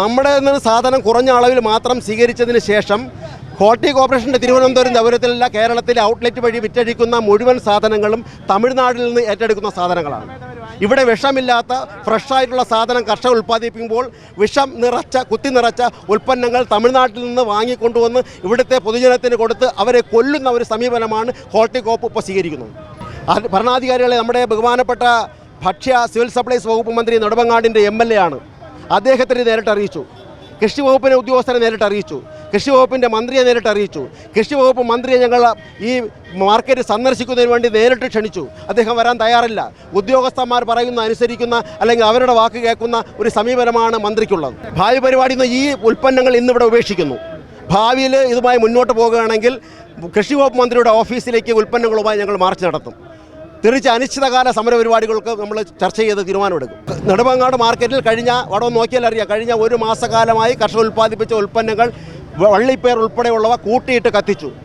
നമ്മുടെ നിന്ന് സാധനം കുറഞ്ഞ അളവിൽ മാത്രം സ്വീകരിച്ചതിന് ശേഷം ഹോർട്ടി കോർപ്പറേഷന്റെ തിരുവനന്തപുരം നഗരത്തിലല്ല കേരളത്തിലെ ഔട്ട്ലെറ്റ് വഴി വിറ്റഴിക്കുന്ന മുഴുവൻ സാധനങ്ങളും തമിഴ്നാട്ടിൽ നിന്ന് ഏറ്റെടുക്കുന്ന സാധനങ്ങളാണ്. ഇവിടെ വിഷമില്ലാത്ത ഫ്രഷായിട്ടുള്ള സാധനം കർഷകർ ഉൽപ്പാദിപ്പിക്കുമ്പോൾ വിഷം നിറച്ച കുത്തി നിറച്ച ഉൽപ്പന്നങ്ങൾ തമിഴ്നാട്ടിൽ നിന്ന് വാങ്ങിക്കൊണ്ടുവന്ന് ഇവിടുത്തെ പൊതുജനത്തിന് കൊടുത്ത് അവരെ കൊല്ലുന്ന ഒരു സമീപനമാണ് ഹോർട്ടികോപ്പ് ഇപ്പോൾ സ്വീകരിക്കുന്നത്. ഭരണാധികാരികളെ നമ്മുടെ ബഹുമാനപ്പെട്ട ഭക്ഷ്യ സിവിൽ സപ്ലൈസ് വകുപ്പ് മന്ത്രി നെടുമങ്ങാടിന്റെ എം എൽ എ ആണ്. അദ്ദേഹത്തിന് നേരിട്ട് അറിയിച്ചു. കൃഷി വകുപ്പിനെ ഉദ്യോഗസ്ഥരെ നേരിട്ട് അറിയിച്ചു. കൃഷി വകുപ്പിന്റെ മന്ത്രിയെ നേരിട്ട് അറിയിച്ചു. കൃഷി വകുപ്പ് മന്ത്രിയെ ഞങ്ങൾ ഈ മാർക്കറ്റ് സന്ദർശിക്കുന്നതിന് വേണ്ടി നേരിട്ട് ക്ഷണിച്ചു. അദ്ദേഹം വരാൻ തയ്യാറില്ല. ഉദ്യോഗസ്ഥന്മാർ പറയുന്ന അനുസരിക്കുന്ന അല്ലെങ്കിൽ അവരുടെ വാക്ക് കേൾക്കുന്ന ഒരു സമീപനമാണ് മന്ത്രിക്കുള്ളത്. ഭാവി പരിപാടി ഈ ഉൽപ്പന്നങ്ങൾ ഇന്നിവിടെ ഉപേക്ഷിക്കുന്നു. ഭാവിയിൽ ഇതുമായി മുന്നോട്ട് പോകുകയാണെങ്കിൽ കൃഷി വകുപ്പ് മന്ത്രിയുടെ ഓഫീസിലേക്ക് ഉൽപ്പന്നങ്ങളുമായി ഞങ്ങൾ മാർച്ച് നടത്തും. തിരിച്ച് അനിശ്ചിതകാല സമര പരിപാടികൾക്ക് നമ്മൾ ചർച്ച ചെയ്ത് തീരുമാനമെടുക്കും. നെടുമങ്ങാട് മാർക്കറ്റിൽ കഴിഞ്ഞ വടം നോക്കിയാൽ അറിയാം കഴിഞ്ഞ ഒരു മാസക്കാലമായി കർഷകർ ഉൽപ്പാദിപ്പിച്ച ഉൽപ്പന്നങ്ങൾ വള്ളിപ്പേർ ഉൾപ്പെടെയുള്ളവ കൂട്ടിയിട്ട് കത്തിച്ചു.